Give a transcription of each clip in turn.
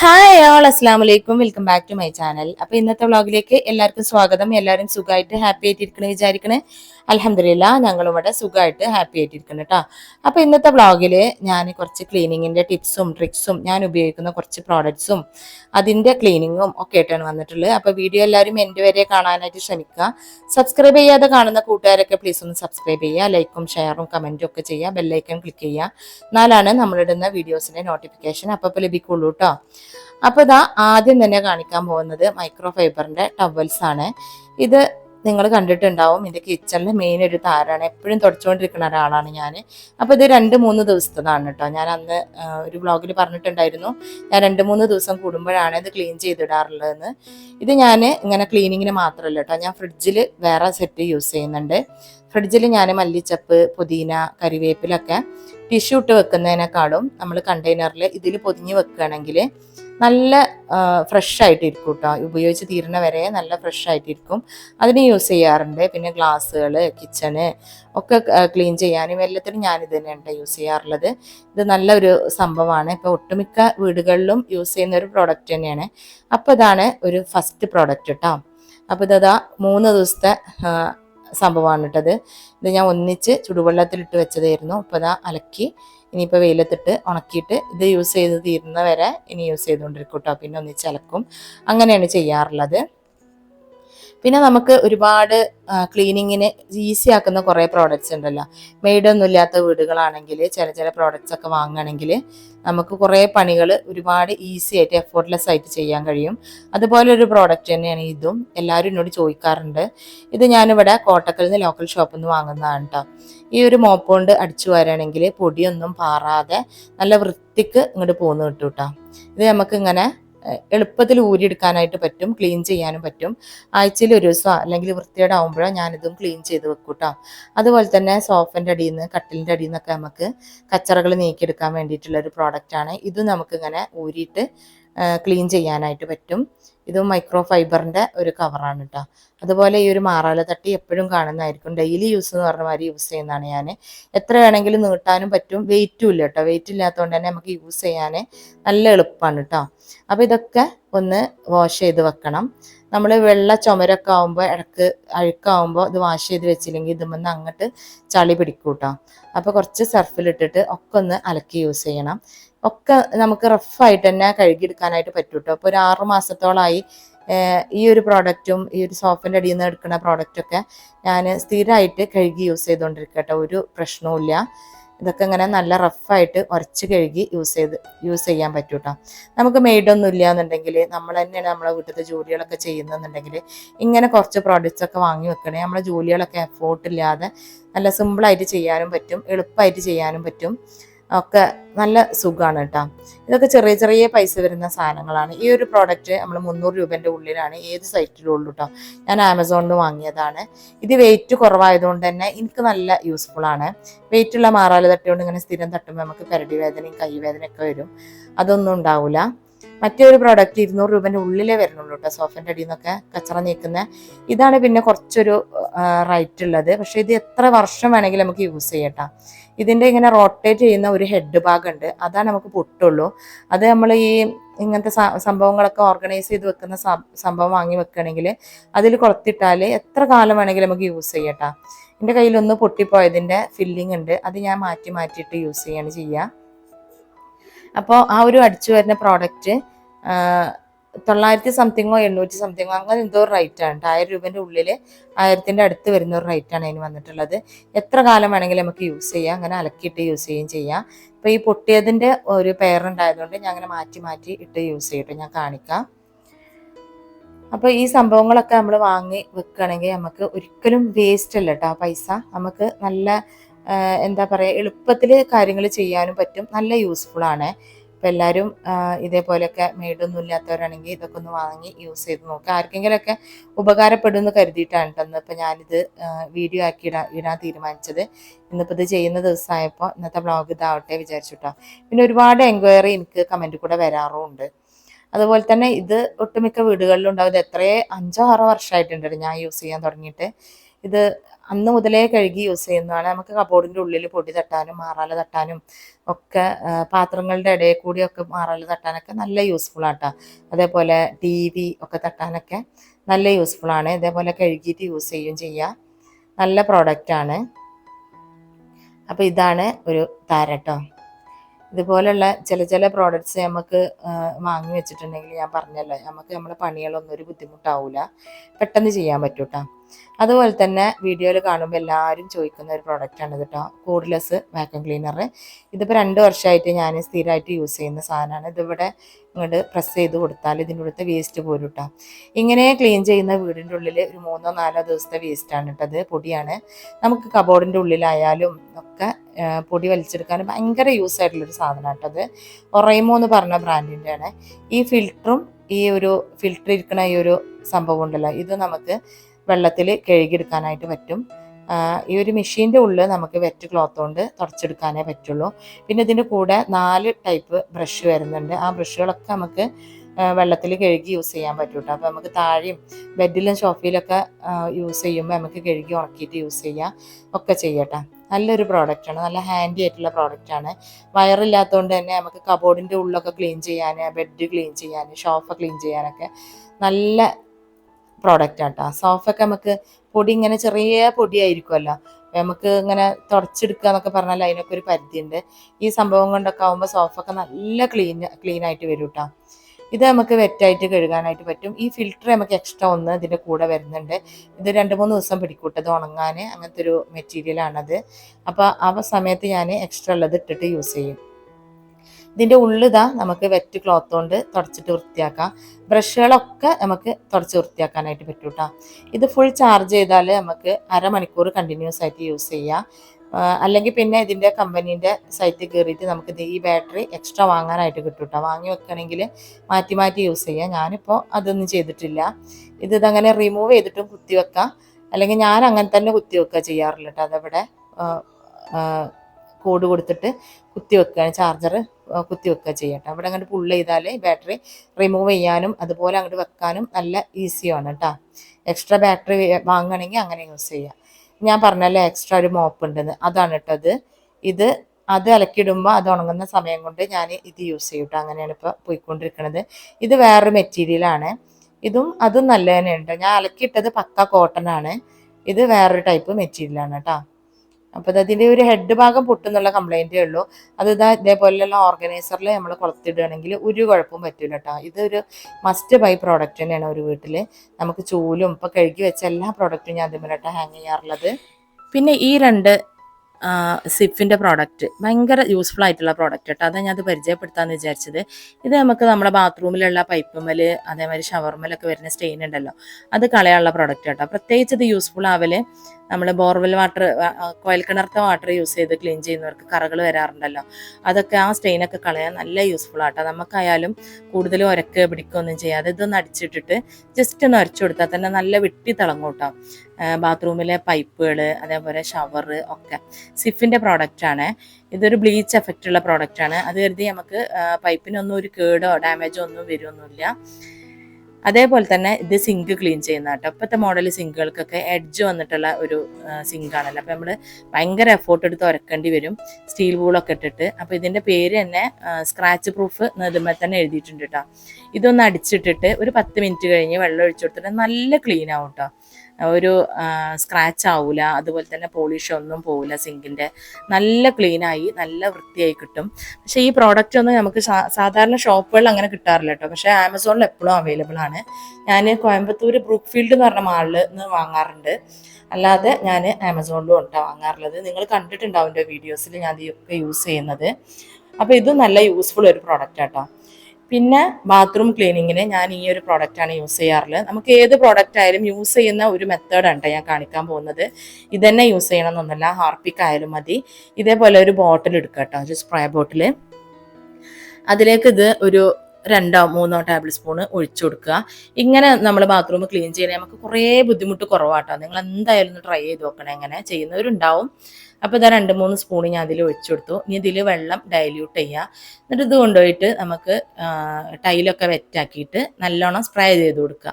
Hi all അസ്സാം വലൈക്കും welcome back to my channel അപ്പോൾ ഇന്നത്തെ വ്ളോഗിലേക്ക് എല്ലാവർക്കും സ്വാഗതം. എല്ലാവരും സുഖമായിട്ട് ഹാപ്പി ആയിട്ടിരിക്കണേ വിചാരിക്കണേ. അലഹമില്ല ഞങ്ങളും ഇവിടെ സുഖമായിട്ട് ഹാപ്പി ആയിട്ടിരിക്കണം കേട്ടോ അപ്പോൾ ഇന്നത്തെ വ്ളോഗിൽ ഞാൻ കുറച്ച് ക്ലീനിങ്ങിന്റെ ടിപ്സും ട്രിക്സും ഞാൻ ഉപയോഗിക്കുന്ന കുറച്ച് പ്രോഡക്ട്സും അതിന്റെ ക്ലീനിങ്ങും ഒക്കെ ആയിട്ടാണ് വന്നിട്ടുള്ളത്. അപ്പോൾ വീഡിയോ എല്ലാവരും എന്റെ വരെ കാണാനായിട്ട് ശ്രമിക്കുക. സബ്സ്ക്രൈബ് ചെയ്യാതെ കാണുന്ന കൂട്ടുകാരൊക്കെ പ്ലീസ് ഒന്ന് സബ്സ്ക്രൈബ് ചെയ്യുക. ലൈക്കും ഷെയറും കമന്റും ഒക്കെ ചെയ്യുക. ബെല്ലൈക്കൺ ക്ലിക്ക് ചെയ്യുക. എന്നാലാണ് നമ്മളിടുന്ന വീഡിയോസിന്റെ നോട്ടിഫിക്കേഷൻ അപ്പോൾ ലഭിക്കുള്ളൂ കേട്ടോ അപ്പോൾ ഇതാ ആദ്യം തന്നെ കാണിക്കാൻ പോകുന്നത് മൈക്രോ ഫൈബറിന്റെ ടവൽസ് ആണ്. ഇത് നിങ്ങൾ കണ്ടിട്ടുണ്ടാവും. എന്റെ കിച്ചണിൽ മെയിൻ ഒരു താരാണ്. എപ്പോഴും തുടച്ചുകൊണ്ടിരിക്കുന്ന ഒരാളാണ് ഞാൻ അപ്പോൾ ഇത് രണ്ട് മൂന്ന് ദിവസത്തതാണ് കേട്ടോ. ഞാൻ അന്ന് ഒരു ബ്ലോഗിൽ പറഞ്ഞിട്ടുണ്ടായിരുന്നു. ഞാൻ രണ്ട് മൂന്ന് ദിവസം കൂടുമ്പോഴാണ് ഇത് ക്ലീൻ ചെയ്തിടാറുള്ളതെന്ന്. ഇത് ഞാൻ ഇങ്ങനെ ക്ലീനിങ്ങിന് മാത്രമല്ല കേട്ടോ. ഞാൻ ഫ്രിഡ്ജിൽ വേറെ സെറ്റ് യൂസ് ചെയ്യുന്നുണ്ട്. ഫ്രിഡ്ജിൽ ഞാൻ മല്ലിച്ചപ്പ് പുതിന കരിവേപ്പിലൊക്കെ ടിഷ്യൂ ഇട്ട് വെക്കുന്നതിനേക്കാളും നമ്മൾ കണ്ടെയ്നറിൽ ഇതിൽ പൊതിഞ്ഞ് വെക്കുകയാണെങ്കിൽ നല്ല ഫ്രഷ് ആയിട്ടിരിക്കും കേട്ടോ ഉപയോഗിച്ച് തീരുന്ന വരെ നല്ല ഫ്രഷ് ആയിട്ടിരിക്കും. അതിന് യൂസ് ചെയ്യാറുണ്ട്. പിന്നെ ഗ്ലാസ്സുകൾ കിച്ചണ് ഒക്കെ ക്ലീൻ ചെയ്യാനും എല്ലാത്തിനും ഞാനിത് തന്നെയാണ് യൂസ് ചെയ്യാറുള്ളത്. ഇത് നല്ലൊരു സംഭവമാണ്. ഇപ്പോൾ ഒട്ടുമിക്ക വീടുകളിലും യൂസ് ചെയ്യുന്ന ഒരു പ്രോഡക്റ്റ് തന്നെയാണ്. അപ്പോൾ ഇതാണ് ഒരു ഫസ്റ്റ് പ്രോഡക്റ്റ് കേട്ടോ അപ്പോൾ ഇതാ മൂന്ന് ദിവസത്തെ സംഭവമാണ് കേട്ടത്. ഇത് ഞാൻ ഒന്നിച്ച് ചുടുവെള്ളത്തിലിട്ട് വെച്ചതായിരുന്നു. അപ്പോൾ ഇതാ അലക്കി ഇനിയിപ്പോൾ വെയിലത്തിട്ട് ഉണക്കിയിട്ട് ഇത് യൂസ് ചെയ്ത് തീരുന്ന വരെ ഇനി യൂസ് ചെയ്തുകൊണ്ടിരിക്കും കേട്ടോ പിന്നെ ഒന്നിച്ചലക്കും അങ്ങനെയാണ് ചെയ്യാറുള്ളത്. പിന്നെ നമുക്ക് ഒരുപാട് ക്ലീനിങ്ങിന് ഈസി ആക്കുന്ന കുറേ പ്രോഡക്റ്റ്സ് ഉണ്ടല്ലോ. മെയ്ഡൊന്നും ഇല്ലാത്ത വീടുകളാണെങ്കിൽ ചില ചില പ്രോഡക്റ്റ്സ് ഒക്കെ വാങ്ങുകയാണെങ്കിൽ നമുക്ക് കുറേ പണികൾ ഒരുപാട് ഈസി ആയിട്ട് എഫോർട്ട്ലെസ് ആയിട്ട് ചെയ്യാൻ കഴിയും. അതുപോലെ ഒരു പ്രോഡക്റ്റ് തന്നെയാണ് ഇതും. എല്ലാവരും എന്നോട് ചോദിക്കാറുണ്ട്. ഇത് ഞാനിവിടെ കോട്ടക്കൽ നിന്ന് ലോക്കൽ ഷോപ്പിൽ നിന്ന് വാങ്ങുന്നതാണ് കേട്ടോ ഈ ഒരു മോപ്പ് കൊണ്ട് അടിച്ചു വരാണെങ്കിൽ പൊടിയൊന്നും പാറാതെ നല്ല വൃത്തിക്ക് ഇങ്ങോട്ട് പോന്ന് കിട്ടും കേട്ടോ ഇത് നമുക്ക് ഇങ്ങനെ എളുപ്പത്തിൽ ഊരിയെടുക്കാനായിട്ട് പറ്റും ക്ലീൻ ചെയ്യാനും പറ്റും. ആഴ്ചയിൽ ഒരു ദിവസം അല്ലെങ്കിൽ വൃത്തികേടാവുമ്പോഴോ ഞാനിതും ക്ലീൻ ചെയ്ത് വെക്കും കേട്ടോ അതുപോലെ തന്നെ സോഫന്റെ അടിയിൽ നിന്ന് കട്ടിലിന്റെ അടിയിൽ നിന്നൊക്കെ നമുക്ക് കച്ചറകൾ നീക്കിയെടുക്കാൻ വേണ്ടിയിട്ടുള്ള ഒരു പ്രോഡക്റ്റാണ് ഇതും നമുക്കിങ്ങനെ ഊരിയിട്ട് ക്ലീൻ ചെയ്യാനായിട്ട് പറ്റും. ഇത് മൈക്രോ ഫൈബറിന്റെ ഒരു കവറാണ് കേട്ടോ അതുപോലെ ഈ ഒരു മാറാല തട്ടി എപ്പോഴും കാണുന്നതായിരിക്കും. ഡെയിലി യൂസ് എന്ന് പറഞ്ഞ മാതിരി യൂസ് ചെയ്യുന്നതാണ് ഞാൻ എത്ര വേണമെങ്കിലും നീട്ടാനും പറ്റും. വെയിറ്റും ഇല്ല കേട്ടോ വെയിറ്റ് ഇല്ലാത്തതുകൊണ്ട് തന്നെ നമുക്ക് യൂസ് ചെയ്യാൻ നല്ല എളുപ്പമാണ് കേട്ടോ അപ്പോൾ ഇതൊക്കെ ഒന്ന് വാഷ് ചെയ്ത് വെക്കണം. നമ്മൾ വെള്ള ചുമരൊക്കെ ആകുമ്പോൾ ഇടയ്ക്ക് അഴുക്കാവുമ്പോൾ ഇത് വാഷ് ചെയ്ത് വെച്ചില്ലെങ്കിൽ ഇതുമെന്ന് അങ്ങോട്ട് ചളി പിടിക്കും കേട്ടോ അപ്പോൾ കുറച്ച് സർഫിലിട്ടിട്ട് ഒക്കെ ഒന്ന് അലക്കി യൂസ് ചെയ്യണം. ഒക്കെ നമുക്ക് റഫായിട്ട് തന്നെ കഴുകിയെടുക്കാനായിട്ട് പറ്റും കേട്ടോ അപ്പോൾ ഒരു ആറ് മാസത്തോളമായി ഈ ഒരു പ്രോഡക്റ്റും ഈ ഒരു സോഫിന്റെ അടിയിൽ നിന്ന് എടുക്കുന്ന പ്രോഡക്റ്റൊക്കെ ഞാൻ സ്ഥിരമായിട്ട് കഴുകി യൂസ് ചെയ്തുകൊണ്ടിരിക്കുക കേട്ടോ ഒരു പ്രശ്നവും ഇതൊക്കെ ഇങ്ങനെ നല്ല റഫായിട്ട് ഉരച്ച് കഴുകി യൂസ് ചെയ്ത് യൂസ് ചെയ്യാൻ പറ്റും കേട്ടോ നമുക്ക് മെയ്ഡൊന്നും ഇല്ല എന്നുണ്ടെങ്കിൽ നമ്മൾ തന്നെയാണ് നമ്മളെ വീട്ടിലത്തെ ജോലികളൊക്കെ ചെയ്യുന്നതെന്നുണ്ടെങ്കിൽ ഇങ്ങനെ കുറച്ച് പ്രോഡക്റ്റ്സ് ഒക്കെ വാങ്ങി വെക്കണേ. നമ്മളെ ജോലികളൊക്കെ എഫോർട്ട് ഇല്ലാതെ നല്ല സിമ്പിളായിട്ട് ചെയ്യാനും പറ്റും എളുപ്പമായിട്ട് ചെയ്യാനും പറ്റും. ഒക്കെ നല്ല സുഖമാണ് കേട്ടോ. ഇതൊക്കെ ചെറിയ ചെറിയ പൈസ വരുന്ന സാധനങ്ങളാണ്. ഈ ഒരു പ്രോഡക്റ്റ് നമ്മൾ മുന്നൂറ് രൂപേന്റെ ഉള്ളിലാണ് ഏത് സൈറ്റിലും ഉള്ളൂ കേട്ടോ ഞാൻ ആമസോണിൽ വാങ്ങിയതാണ്. ഇത് വെയിറ്റ് കുറവായതുകൊണ്ട് തന്നെ എനിക്ക് നല്ല യൂസ്ഫുൾ ആണ്. വെയിറ്റുള്ള മാറാല തട്ടിയോണ്ട് ഇങ്ങനെ സ്ഥിരം തട്ടുമ്പോൾ നമുക്ക് പെരടി വേദനയും കൈവേദനയൊക്കെ വരും. അതൊന്നും ഉണ്ടാവില്ല മറ്റൊരു പ്രോഡക്റ്റ് ഇരുന്നൂറ് രൂപേന്റെ ഉള്ളിലേ വരുന്നുള്ളൂ കേട്ടോ സോഫന്റെ അടിയിൽ നിന്നൊക്കെ കച്ചറ നീക്കുന്ന. ഇതാണ് പിന്നെ കുറച്ചൊരു റൈറ്റ് ഉള്ളത്. പക്ഷേ ഇത് എത്ര വർഷം വേണമെങ്കിലും നമുക്ക് യൂസ് ചെയ്യട്ടോ. ഇതിന്റെ ഇങ്ങനെ റോട്ടേറ്റ് ചെയ്യുന്ന ഒരു ഹെഡ് ഭാഗമുണ്ട് അതാണ് നമുക്ക് പൊട്ടുള്ളൂ. അത് നമ്മൾ ഈ ഇങ്ങനത്തെ സംഭവങ്ങളൊക്കെ ഓർഗനൈസ് ചെയ്ത് വെക്കുന്ന സംഭവം വാങ്ങി വെക്കുകയാണെങ്കിൽ അതിൽ കൊളത്തിട്ടാൽ എത്ര കാലം വേണമെങ്കിലും നമുക്ക് യൂസ് ചെയ്യട്ടാ. എന്റെ കയ്യിലൊന്ന് പൊട്ടിപ്പോയതിന്റെ ഫില്ലിംഗ് ഉണ്ട്. അത് ഞാൻ മാറ്റി മാറ്റിയിട്ട് യൂസ് ചെയ്യാണ് ചെയ്യുക അപ്പോൾ ആ ഒരു അടിച്ചു വരുന്ന പ്രോഡക്റ്റ് തൊള്ളായിരത്തി സംതിങ്ങോ എണ്ണൂറ്റി സംതിങ്ങോ അങ്ങനെ എന്തോ റേറ്റ് ആണ് ട്ടോ. ആയിരം രൂപേന്റെ ഉള്ളിൽ ആയിരത്തിന്റെ അടുത്ത് വരുന്ന ഒരു റേറ്റ് ആണ് അതിന് വന്നിട്ടുള്ളത്. എത്ര കാലം വേണമെങ്കിലും നമുക്ക് യൂസ് ചെയ്യാം. അങ്ങനെ അലക്കിയിട്ട് യൂസ് ചെയ്യുകയും ചെയ്യാം. അപ്പോൾ ഈ പൊട്ടിയതിന്റെ ഒരു പെയറുണ്ടായതുകൊണ്ട് ഞാൻ അങ്ങനെ മാറ്റി മാറ്റി ഇട്ട് യൂസ് ചെയ്യട്ടെ ഞാൻ കാണിക്കാം. അപ്പോൾ ഈ സംഭവങ്ങളൊക്കെ നമ്മൾ വാങ്ങി വെക്കുകയാണെങ്കിൽ നമുക്ക് ഒരിക്കലും വേസ്റ്റ് അല്ല കേട്ടോ പൈസ. നമുക്ക് നല്ല എന്താ പറയുക എളുപ്പത്തിൽ കാര്യങ്ങൾ ചെയ്യാനും പറ്റും. നല്ല യൂസ്ഫുൾ ആണ്. അപ്പോൾ എല്ലാവരും ഇതേപോലെയൊക്കെ മെയ്ഡൊന്നും ഇല്ലാത്തവരാണെങ്കിൽ ഇതൊക്കെ ഒന്ന് വാങ്ങി യൂസ് ചെയ്ത് നോക്കുക ആർക്കെങ്കിലുമൊക്കെ ഉപകാരപ്പെടുമെന്ന് കരുതിയിട്ടാണ് കേട്ടോ ഇന്നിപ്പോൾ ഞാനിത് വീഡിയോ ആക്കി ഇടാൻ ഇടാൻ തീരുമാനിച്ചത്. ഇന്നിപ്പോൾ ഇത് ചെയ്യുന്ന ദിവസമായപ്പോൾ ഇന്നത്തെ ബ്ലോഗ് ഇതാവട്ടെ വിചാരിച്ചിട്ടോ പിന്നെ ഒരുപാട് എൻക്വയറി എനിക്ക് കമന്റ് കൂടെ വരാറുമുണ്ട്. അതുപോലെ തന്നെ ഇത് ഒട്ടുമിക്ക വീടുകളിലും ഉണ്ടാവും. ഇത് എത്രയോ അഞ്ചോ ആറോ വർഷമായിട്ടുണ്ട് ഞാൻ യൂസ് ചെയ്യാൻ തുടങ്ങിയിട്ട്. ഇത് അന്ന് മുതലേ കഴുകി യൂസ് ചെയ്യുന്നതാണ്. നമുക്ക് കബോർഡിന്റെ ഉള്ളിൽ പൊടി തട്ടാനും മാറാല തട്ടാനും ഒക്കെ പാത്രങ്ങളുടെ ഇടയിൽ കൂടിയൊക്കെ മാറാല തട്ടാനൊക്കെ നല്ല യൂസ്ഫുൾ ആട്ടോ. അതേപോലെ ടി വി ഒക്കെ തട്ടാനൊക്കെ നല്ല യൂസ്ഫുൾ ആണ്. ഇതേപോലെ കഴുകിയിട്ട് യൂസ് ചെയ്യുകയും ചെയ്യാം. നല്ല പ്രോഡക്റ്റാണ് അപ്പോൾ ഇതാണ് ഒരു താരട്ടോ ഇതുപോലുള്ള ചില ചില പ്രോഡക്റ്റ്സ് നമുക്ക് വാങ്ങി വെച്ചിട്ടുണ്ടെങ്കിൽ ഞാൻ പറഞ്ഞല്ലോ നമുക്ക് നമ്മുടെ പണികളൊന്നും ഒരു ബുദ്ധിമുട്ടാവില്ല പെട്ടെന്ന് ചെയ്യാൻ പറ്റൂട്ടോ. അതുപോലെ തന്നെ വീഡിയോയിൽ കാണുമ്പോൾ എല്ലാവരും ചോദിക്കുന്ന ഒരു പ്രോഡക്റ്റാണ് കേട്ടോ കൂഡ്ലെസ് വാക്യൂം ക്ലീനർ ഇതിപ്പോൾ രണ്ട് വർഷമായിട്ട് ഞാൻ സ്ഥിരമായിട്ട് യൂസ് ചെയ്യുന്ന സാധനമാണ്. ഇതിവിടെ ഇങ്ങോട്ട് പ്രസ് ചെയ്ത് കൊടുത്താൽ ഇതിന്റെ ഉള്ളത്തെ വേസ്റ്റ് പോരും കേട്ടോ ഇങ്ങനെ ക്ലീൻ ചെയ്യുന്ന വീടിന്റെ ഉള്ളിൽ ഒരു മൂന്നോ നാലോ ദിവസത്തെ വേസ്റ്റാണ് കേട്ടത് പൊടിയാണ്. നമുക്ക് കബോർഡിന്റെ ഉള്ളിലായാലും ഒക്കെ പൊടി വലിച്ചെടുക്കാൻ ഭയങ്കര യൂസ് ആയിട്ടുള്ളൊരു സാധനം കേട്ടത് ഒറൈമോ എന്ന് പറഞ്ഞ ബ്രാൻഡിന്റെയാണ്. ഈ ഫിൽറ്ററും ഈ ഒരു ഫിൽറ്റർ ഇരിക്കുന്ന ഈ ഒരു സംഭവം ഉണ്ടല്ലോ. ഇത് നമുക്ക് വെള്ളത്തിൽ കഴുകിയെടുക്കാനായിട്ട് പറ്റും. ഈ ഒരു മെഷീന്റെ ഉള്ളിൽ നമുക്ക് വെറ്റ് ക്ലോത്ത് കൊണ്ട് തുടച്ചെടുക്കാനേ പറ്റുള്ളൂ. പിന്നെ ഇതിന്റെ കൂടെ നാല് ടൈപ്പ് ബ്രഷ് വരുന്നുണ്ട്. ആ ബ്രഷുകളൊക്കെ നമുക്ക് വെള്ളത്തിൽ കഴുകി യൂസ് ചെയ്യാൻ പറ്റും കേട്ടോ അപ്പോൾ നമുക്ക് താഴെയും ബെഡിലും സോഫയിലൊക്കെ യൂസ് ചെയ്യുമ്പോൾ നമുക്ക് കഴുകി ഉണക്കിയിട്ട് യൂസ് ചെയ്യാം. ഒക്കെ ചെയ്യട്ടെ നല്ലൊരു പ്രോഡക്റ്റാണ് നല്ല ഹാൻഡി ആയിട്ടുള്ള പ്രോഡക്റ്റാണ് വയറില്ലാത്തതുകൊണ്ട് തന്നെ നമുക്ക് കബോർഡിന്റെ ഉള്ളൊക്കെ ക്ലീൻ ചെയ്യാൻ ബെഡ് ക്ലീൻ ചെയ്യാൻ ഷോഫ ക്ലീൻ ചെയ്യാനൊക്കെ നല്ല പ്രോഡക്റ്റ് ആട്ടോ സോഫൊക്കെ നമുക്ക് പൊടി ഇങ്ങനെ ചെറിയ പൊടിയായിരിക്കുമല്ലോ നമുക്ക് ഇങ്ങനെ തുടച്ചെടുക്കുക എന്നൊക്കെ പറഞ്ഞാൽ അതിനൊക്കെ ഒരു പരിധിയുണ്ട്. ഈ സംഭവം കൊണ്ടൊക്കെ ആകുമ്പോൾ സോഫൊക്കെ നല്ല ക്ലീൻ ക്ലീൻ ആയിട്ട് വരും കേട്ടോ ഇത് നമുക്ക് വെറ്റായിട്ട് കഴുകാനായിട്ട് പറ്റും. ഈ ഫിൽറ്റർ നമുക്ക് എക്സ്ട്രാ ഒന്ന് ഇതിന്റെ കൂടെ വരുന്നുണ്ട്. ഇത് രണ്ട് മൂന്ന് ദിവസം പിടിക്കൂട്ടത് ഉണങ്ങാൻ. അങ്ങനത്തെ ഒരു മെറ്റീരിയലാണത് അപ്പോൾ ആ സമയത്ത് ഞാൻ എക്സ്ട്രാ ഉള്ളത് ഇട്ടിട്ട് യൂസ് ചെയ്യും. ഇതിന്റെ ഉള്ളിതാ നമുക്ക് വെറ്റ് ക്ലോത്ത് കൊണ്ട് തുടച്ചിട്ട് വൃത്തിയാക്കാം. ബ്രഷുകളൊക്കെ നമുക്ക് തുടച്ച് വൃത്തിയാക്കാനായിട്ട് പറ്റും കേട്ടോ ഇത് ഫുൾ ചാർജ് ചെയ്താൽ നമുക്ക് അരമണിക്കൂർ കണ്ടിന്യൂസ് ആയിട്ട് യൂസ് ചെയ്യാം. അല്ലെങ്കിൽ പിന്നെ ഇതിന്റെ കമ്പനീന്റെ സൈറ്റിൽ കയറിയിട്ട് നമുക്ക് ഈ ബാറ്ററി എക്സ്ട്രാ വാങ്ങാനായിട്ട് കിട്ടും കേട്ടോ വാങ്ങി വെക്കണമെങ്കിൽ മാറ്റി മാറ്റി യൂസ് ചെയ്യാം. ഞാനിപ്പോൾ അതൊന്നും ചെയ്തിട്ടില്ല. ഇത് ഇതങ്ങനെ റിമൂവ് ചെയ്തിട്ടും കുത്തി വെക്കാം. അല്ലെങ്കിൽ ഞാൻ അങ്ങനെ തന്നെ കുത്തി വെക്കുക ചെയ്യാറില്ല കേട്ടോ അതവിടെ കോഡ് കൊടുത്തിട്ട് കുത്തി വെക്കുകയാണ് ചാർജർ കുത്തി വെക്കുക ചെയ്യട്ടെ. അവിടെ അങ്ങോട്ട് പുള്ള് ചെയ്താൽ ബാറ്ററി റിമൂവ് ചെയ്യാനും അതുപോലെ അങ്ങോട്ട് വെക്കാനും നല്ല ഈസിയാണ് കേട്ടോ എക്സ്ട്രാ ബാറ്ററി വാങ്ങണമെങ്കിൽ അങ്ങനെ യൂസ് ചെയ്യാം. ഞാൻ പറഞ്ഞല്ലേ എക്സ്ട്രാ ഒരു മോപ്പ് ഉണ്ടെന്ന്. അതാണ് കേട്ടോ അത് ഇത് അത് അലക്കിടുമ്പോൾ അത് ഉണങ്ങുന്ന സമയം കൊണ്ട് ഞാൻ ഇത് യൂസ് ചെയ്യും കേട്ടോ അങ്ങനെയാണ് ഇപ്പോൾ പോയിക്കൊണ്ടിരിക്കുന്നത് ഇത് വേറൊരു മെറ്റീരിയലാണ് ഇതും അതും നല്ല തന്നെയുണ്ട് ഞാൻ അലക്കിയിട്ടത് പക്ക കോട്ടൺ ആണ്. ഇത് വേറൊരു ടൈപ്പ് മെറ്റീരിയലാണ് കേട്ടോ അപ്പോൾ അതിന്റെ ഒരു ഹെഡ് ഭാഗം പൊട്ടുന്നുള്ള കംപ്ലൈന്റേ ഉള്ളൂ. അത് ഇതാ ഇതേപോലെയുള്ള ഓർഗനൈസറിൽ നമ്മൾ കൊളത്തിടുകയാണെങ്കിൽ ഒരു കുഴപ്പവും പറ്റില്ല കേട്ടോ ഇതൊരു മസ്റ്റ് ബൈ പ്രോഡക്റ്റ് തന്നെയാണ് ഒരു വീട്ടിൽ നമുക്ക് ചൂലും ഇപ്പോൾ കഴുകി വെച്ച എല്ലാ പ്രോഡക്റ്റും ഞാൻ അതിമേലിട്ട് ഹാങ് ചെയ്യാറുള്ളത്. പിന്നെ ഈ രണ്ട് സിഫിന്റെ പ്രോഡക്റ്റ് ഭയങ്കര യൂസ്ഫുൾ ആയിട്ടുള്ള പ്രോഡക്റ്റ് കേട്ടോ അതാണ് ഞാൻ അത് പരിചയപ്പെടുത്താമെന്ന് വിചാരിച്ചത്. ഇത് നമുക്ക് നമ്മുടെ ബാത്റൂമിലുള്ള പൈപ്പുമ്മൽ അതേമാതിരി ഷവർമ്മലൊക്കെ വരുന്ന സ്റ്റെയിൻ ഉണ്ടല്ലോ. അത് കളയാനുള്ള പ്രോഡക്റ്റ് കേട്ടോ പ്രത്യേകിച്ച് ഇത് യൂസ്ഫുൾ ആവൽ നമ്മൾ ബോർവെൽ വാട്ടർ കോയൽ കിണർത്ത വാട്ടർ യൂസ് ചെയ്ത് ക്ലീൻ ചെയ്യുന്നവർക്ക് കറകൾ വരാറുണ്ടല്ലോ. അതൊക്കെ ആ സ്റ്റെയിനൊക്കെ കളയാൻ നല്ല യൂസ്ഫുൾ ആട്ടോ. നമുക്കായാലും കൂടുതൽ ഉരക്ക് പിടിക്കുകയൊന്നും ചെയ്യാതെ ഇതൊന്ന് അടിച്ചിട്ടിട്ട് ജസ്റ്റ് ഒന്ന് ഉരച്ചു കൊടുത്താൽ തന്നെ നല്ല വെട്ടി തിളങ്ങും കേട്ടോ ബാത്റൂമിലെ പൈപ്പുകൾ അതേപോലെ ഷവർ ഒക്കെ. സിഫിന്റെ ആണ്. ഇതൊരു ബ്ലീച്ച് എഫക്റ്റ് ഉള്ള പ്രോഡക്റ്റാണ് അത് കരുതി നമുക്ക് പൈപ്പിനൊന്നും ഒരു കേടോ ഡാമേജോ ഒന്നും വരുമൊന്നുമില്ല അതേപോലെ തന്നെ ഇത് സിങ്ക് ക്ലീൻ ചെയ്യുന്ന കേട്ടോ. ഇപ്പോഴത്തെ മോഡൽ സിങ്കുകൾക്കൊക്കെ എഡ്ജ് വന്നിട്ടുള്ള ഒരു സിങ്ക് ആണല്ലോ. അപ്പോൾ നമ്മൾ ഭയങ്കര എഫോർട്ട് എടുത്ത് ഉരക്കേണ്ടി വരും. സ്റ്റീൽ വൂളൊക്കെ ഇട്ടിട്ട്. അപ്പോൾ ഇതിന്റെ പേര് തന്നെ സ്ക്രാച്ച് പ്രൂഫ് നെതുമ്മ തന്നെ എഴുതിയിട്ടുണ്ട് കേട്ടോ. ഇതൊന്ന് അടിച്ചിട്ടിട്ട് ഒരു പത്ത് മിനിറ്റ് കഴിഞ്ഞ് വെള്ളം ഒഴിച്ചു കൊടുത്തിട്ട് നല്ല ക്ലീൻ ആവും കേട്ടോ. ഒരു സ്ക്രാച്ച് ആവില്ല അതുപോലെ തന്നെ പോളിഷ് ഒന്നും പോവില്ല സിങ്കിന്റെ നല്ല ക്ലീനായി നല്ല വൃത്തിയായി കിട്ടും. പക്ഷേ ഈ പ്രോഡക്റ്റ് ഒന്നും നമുക്ക് സാധാരണ ഷോപ്പുകളിൽ അങ്ങനെ കിട്ടാറില്ല കേട്ടോ. പക്ഷേ ആമസോണിൽ എപ്പോഴും അവൈലബിൾ ആണ്. ഞാൻ കോയമ്പത്തൂർ ബ്രൂക്ക് ഫീൽഡ് എന്ന് പറഞ്ഞ മാളിൽ നിന്ന് വാങ്ങാറുണ്ട്. അല്ലാതെ ഞാൻ ആമസോണിലും ഉണ്ടാവും വാങ്ങാറുള്ളത്. നിങ്ങൾ കണ്ടിട്ടുണ്ടാവും എന്റെ വീഡിയോസിൽ ഞാൻ ഇതൊക്കെ യൂസ് ചെയ്യുന്നത്. അപ്പോൾ ഇതും നല്ല യൂസ്ഫുൾ ഒരു പ്രോഡക്റ്റ് കേട്ടോ പിന്നെ ബാത്റൂം ക്ലീനിങ്ങിന് ഞാൻ ഈ ഒരു പ്രോഡക്റ്റാണ് യൂസ് ചെയ്യാറുള്ളത്. നമുക്ക് ഏത് പ്രോഡക്റ്റ് ആയാലും യൂസ് ചെയ്യുന്ന ഒരു മെത്തേഡാണ് ഞാൻ കാണിക്കാൻ പോകുന്നത്. ഇതന്നെ യൂസ് ചെയ്യണം എന്നൊന്നുമില്ല ഹാർപ്പിക് ആയാലും മതി. ഇതേപോലെ ഒരു ബോട്ടിൽ എടുക്കുക കേട്ടോ ഒരു സ്പ്രേ ബോട്ടിൽ അതിലേക്ക് ഇത് ഒരു രണ്ടോ മൂന്നോ ടേബിൾ സ്പൂൺ ഒഴിച്ചു കൊടുക്കുക. ഇങ്ങനെ നമ്മൾ ബാത്റൂം ക്ലീൻ ചെയ്യണേ നമുക്ക് കുറേ ബുദ്ധിമുട്ട് കുറവാട്ടോ നിങ്ങൾ എന്തായാലും ട്രൈ ചെയ്ത് നോക്കണം എങ്ങനെ ചെയ്യുന്നവരുണ്ടാവും. അപ്പോൾ ഇതാ രണ്ട് മൂന്ന് സ്പൂൺ ഞാൻ അതിൽ ഒഴിച്ചു കൊടുത്തു. ഇനി ഇതിൽ വെള്ളം ഡൈല്യൂട്ട് ചെയ്യുക എന്നിട്ട് ഇത് കൊണ്ടുപോയിട്ട് നമുക്ക് ടൈലൊക്കെ വെറ്റാക്കിയിട്ട് നല്ലോണം സ്പ്രേ ചെയ്ത് കൊടുക്കുക.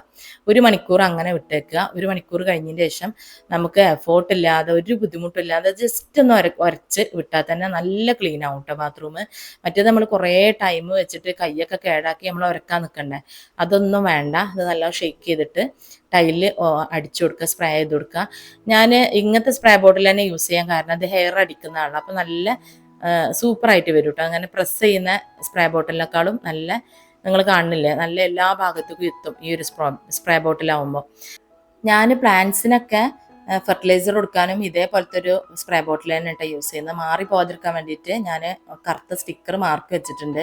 ഒരു മണിക്കൂർ അങ്ങനെ വിട്ടേക്കുക. ഒരു മണിക്കൂർ കഴിഞ്ഞതിന് ശേഷം നമുക്ക് എഫോർട്ട് ഇല്ലാതെ ഒരു ബുദ്ധിമുട്ടില്ലാതെ ജസ്റ്റ് ഒന്ന് ഉര ഉരച്ച് വിട്ടാൽ തന്നെ നല്ല ക്ലീൻ ആവും കേട്ടോ ബാത്റൂം മറ്റേത് നമ്മൾ കുറേ ടൈം വെച്ചിട്ട് കൈയൊക്കെ കേടാക്കി നമ്മൾ ഉരക്കാൻ നിൽക്കണ്ടേ അതൊന്നും വേണ്ട. അത് നല്ല ഷെയ്ക്ക് ചെയ്തിട്ട് ടൈലിൽ അടിച്ചു കൊടുക്കുക സ്പ്രേ ചെയ്ത് കൊടുക്കുക. ഞാൻ ഇങ്ങനത്തെ സ്പ്രേ ബോട്ടിൽ തന്നെ യൂസ് ചെയ്യാൻ കാരണം അത് ഹെയർ അടിക്കുന്ന ആളാണ്. അപ്പം നല്ല സൂപ്പറായിട്ട് വരും കേട്ടോ അങ്ങനെ പ്രസ് ചെയ്യുന്ന സ്പ്രേ ബോട്ടിലിനേക്കാളും നല്ല നിങ്ങൾ കാണുന്നില്ലേ? നല്ല എല്ലാ ഭാഗത്തേക്കും എത്തും ഈ ഒരു സ്പ്രോ സ്പ്രേ ബോട്ടിലാവുമ്പോൾ ഞാൻ പ്ലാന്റ്സിനൊക്കെ ഫെർട്ടിലൈസർ കൊടുക്കാനും ഇതേപോലത്തെ ഒരു സ്പ്രേ ബോട്ടിൽ തന്നെ കേട്ടോ യൂസ് ചെയ്യുന്നത് മാറി പോകാതിരിക്കാൻ വേണ്ടിയിട്ട് ഞാൻ കറുത്ത സ്റ്റിക്കർ മാർക്ക് വെച്ചിട്ടുണ്ട്.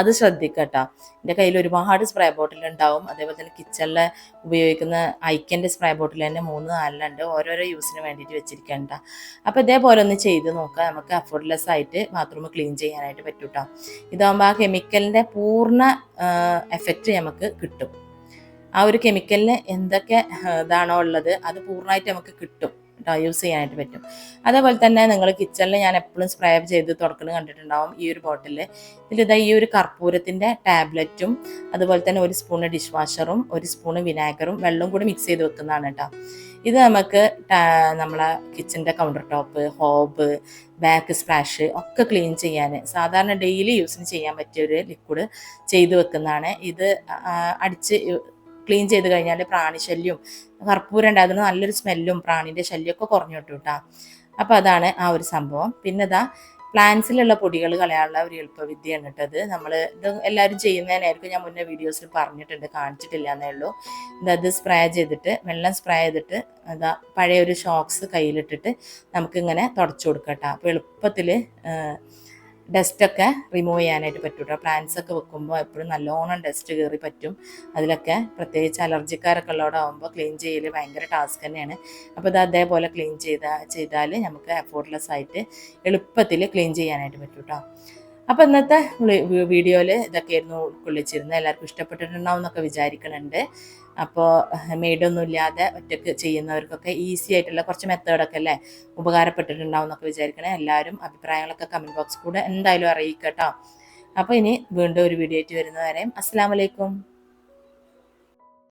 അത് ശ്രദ്ധിക്കട്ടോ. എന്റെ കയ്യിൽ ഒരുപാട് സ്പ്രേ ബോട്ടിൽ ഉണ്ടാവും അതേപോലെ തന്നെ കിച്ചണിൽ ഉപയോഗിക്കുന്ന ഐക്കന്റെ സ്പ്രേ ബോട്ടിൽ തന്നെ മൂന്ന് നാലിലുണ്ട് ഓരോരോ യൂസിന് വേണ്ടിയിട്ട് വെച്ചിരിക്കണ്ട. അപ്പോൾ ഇതേപോലെ ഒന്ന് ചെയ്ത് നോക്കാം. നമുക്ക് അഫോർഡ്ലെസ് ആയിട്ട് ബാത്റൂം ക്ലീൻ ചെയ്യാനായിട്ട് പറ്റും കേട്ടോ ഇതാകുമ്പോൾ ആ കെമിക്കലിന്റെ പൂർണ എഫക്റ്റ് നമുക്ക് കിട്ടും. ആ ഒരു കെമിക്കലിന് എന്തൊക്കെ ഇതാണോ ഉള്ളത് അത് പൂർണമായിട്ട് നമുക്ക് കിട്ടും. കേട്ടോ യൂസ് ചെയ്യാനായിട്ട് പറ്റും. അതേപോലെ തന്നെ നിങ്ങൾ കിച്ചണിൽ ഞാൻ എപ്പോഴും സ്പ്രേ ചെയ്ത് തുറക്കുന്നത് കണ്ടിട്ടുണ്ടാവും ഈ ഒരു ബോട്ടിൽ ഇതിലിതാ ഈ ഒരു കർപ്പൂരത്തിന്റെ ടാബ്ലറ്റും അതുപോലെ തന്നെ ഒരു സ്പൂണ് ഡിഷ് വാഷറും ഒരു സ്പൂണ് വിനാഗറും വെള്ളവും കൂടി മിക്സ് ചെയ്ത് വെക്കുന്നതാണ് കേട്ടോ ഇത് നമുക്ക് നമ്മളെ കിച്ചന്റെ counter top hob back splash ഒക്കെ ക്ലീൻ ചെയ്യാൻ സാധാരണ ഡെയിലി യൂസിന് ചെയ്യാൻ പറ്റിയ ഒരു ലിക്വിഡ് ചെയ്ത് വെക്കുന്നതാണ്. ഇത് അടിച്ച് ക്ലീൻ ചെയ്ത് കഴിഞ്ഞാൽ പ്രാണിശല്യവും കർപ്പൂരം ഉണ്ടാകുന്ന നല്ലൊരു സ്മെല്ലും പ്രാണിന്റെ ശല്യമൊക്കെ കുറഞ്ഞു കിട്ടും കേട്ടോ അപ്പോൾ അതാണ് ആ ഒരു സംഭവം. പിന്നെ ഇതാ പ്ലാന്റ്സിലുള്ള പൊടികൾ കളയാനുള്ള ഒരു എളുപ്പവിദ്യയാണ് കേട്ടത് നമ്മൾ ഇത് എല്ലാവരും ചെയ്യുന്നതിനായിരിക്കും ഞാൻ മുന്നേ വീഡിയോസിൽ പറഞ്ഞിട്ടുണ്ട് കാണിച്ചിട്ടില്ല എന്നേ ഉള്ളൂ. ഇത് സ്പ്രേ ചെയ്തിട്ട് വെള്ളം സ്പ്രേ ചെയ്തിട്ട് അതാ പഴയ ഒരു ഷോക്സ് കയ്യിലിട്ടിട്ട് നമുക്കിങ്ങനെ തുടച്ചു കൊടുക്കട്ടോ അപ്പോൾ എളുപ്പത്തിൽ ഡസ്റ്റൊക്കെ റിമൂവ് ചെയ്യാനായിട്ട് പറ്റും കേട്ടോ പ്ലാന്റ്സ് ഒക്കെ വെക്കുമ്പോൾ എപ്പോഴും നല്ലോണം ഡസ്റ്റ് കയറി പറ്റും. അതിലൊക്കെ പ്രത്യേകിച്ച് അലർജിക്കാരൊക്കെ ഉള്ളവരാകുമ്പോൾ ക്ലീൻ ചെയ്യൽ ഭയങ്കര ടാസ്ക് തന്നെയാണ്. അപ്പോൾ ഇത് അതേപോലെ ക്ലീൻ ചെയ്താൽ ചെയ്താൽ നമുക്ക് എഫോർട്ട്ലെസ് ആയിട്ട് എളുപ്പത്തിൽ ക്ലീൻ ചെയ്യാനായിട്ട് പറ്റും കേട്ടോ അപ്പോൾ ഇന്നത്തെ വീഡിയോയിൽ ഇതൊക്കെയായിരുന്നു ഉൾക്കൊള്ളിച്ചിരുന്നത്. എല്ലാവർക്കും ഇഷ്ടപ്പെട്ടിട്ടുണ്ടാവും എന്നൊക്കെ വിചാരിക്കുന്നുണ്ട് അപ്പോൾ മെയ്ഡൊന്നും ഇല്ലാതെ ഒറ്റയ്ക്ക് ചെയ്യുന്നവർക്കൊക്കെ ഈസി ആയിട്ടുള്ള കുറച്ച് മെത്തേഡൊക്കെ അല്ലേ? ഉപകാരപ്പെട്ടിട്ടുണ്ടാവും എന്നൊക്കെ വിചാരിക്കണേ. എല്ലാവരും അഭിപ്രായങ്ങളൊക്കെ കമന്റ് ബോക്സ് കൂടെ എന്തായാലും അറിയിക്കട്ടോ. അപ്പോൾ ഇനി വീണ്ടും ഒരു വീഡിയോ ആയിട്ട് വരുന്നവരെയും അസ്സാം വലൈക്കും